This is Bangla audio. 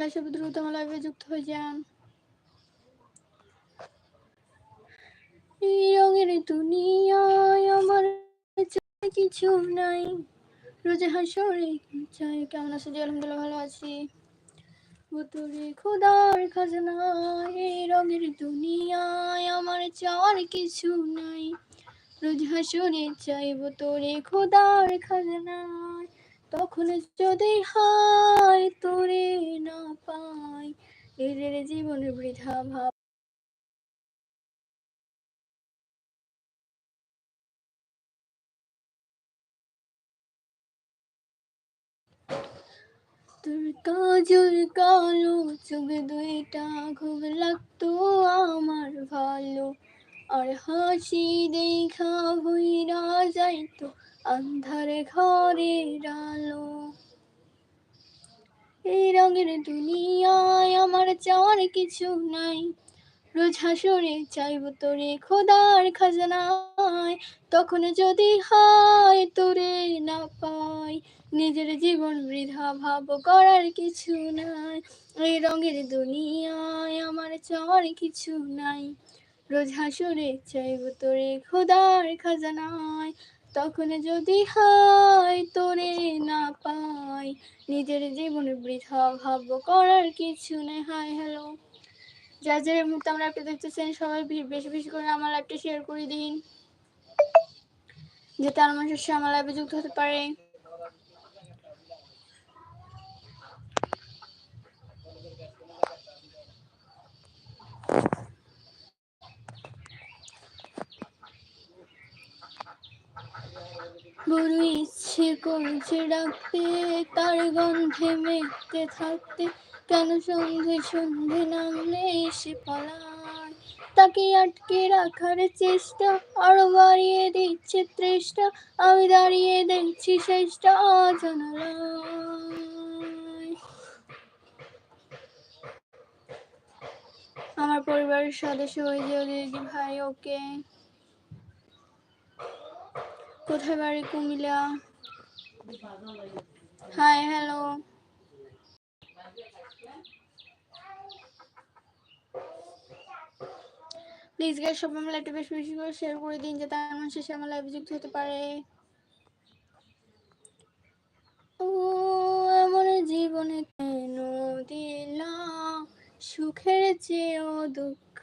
দর্শক দ্রুত আমার লাইভে যুক্ত হয়ে যান। এই রঙের দুনিয়ায় আমার চাই কিছু নাই। রোজ হাসরে চাই, কেমন আছো জি? আলহামদুলিল্লাহ ভালো আছি। ভুতুরে খোদার খাজনা এই রঙের দুনিয়ায় আমার চাওয়ার কিছু নাই। রোজ হাসরে চাইব তোরে খোদার খাজনায়। তখন যদি হায় তোরে না পাই, এদের জীবন বৃথা ভাব। তোর কাজল কালো, চোখ দুইটা খুব লাগতো আমার ভালো। আর হাসি দেখা হইরা যাইতো আন্ধারে ঘরের আলো। এই রঙের দুনিয়ায় আমার চাওয়ার কিছু নাই। রোজ হাসরে চাইব তোরে খোদার খাজনায়। তখন যদি হয় তোরে না পাই। নিজের জীবন বৃথা ভাব করার কিছু নাই। এই রঙের দুনিয়ায় আমার চাওয়ার কিছু নাই। রোজ হাসরে চাইব তোরে খোদার খাজানায়। তখন যদি হয় তোরে না পাই, নিজের জীবনে বৃথা ভাব্য করার কিছু নেই। হাই হ্যালো যা যারা মুক্ত আমরা একটা দেখতেছেন সবাই বেশি বেশি করে আমার লাইভটা শেয়ার করে দিন। যাতে তার মানুষের আমার লাইভে যুক্ত হতে পারে। বড় ইচ্ছে করছে ডাকতে, তার গন্ধে মেঘতে থাকতে। কেন সন্ধে সন্ধে নামলে এসে পালায়? তাকে আটকে রাখার চেষ্টা, আরও বাড়িয়ে দিচ্ছে তৃষ্টা আমি দাঁড়িয়ে দেখছি শেষটা জানালায় আমার পরিবারের সদস্য ওই যে ভাই, ওকে কোথায় বাড়ি Comilla? Hi hello please guys সব আমার লাইভটা বেশি বেশি করে শেয়ার করে দিন, যাতে আমার শেষে আমার লাইভে যুক্ত হতে পারে। ও আমার জীবনে কেন দিলাম সুখের চেয়েও দুঃখ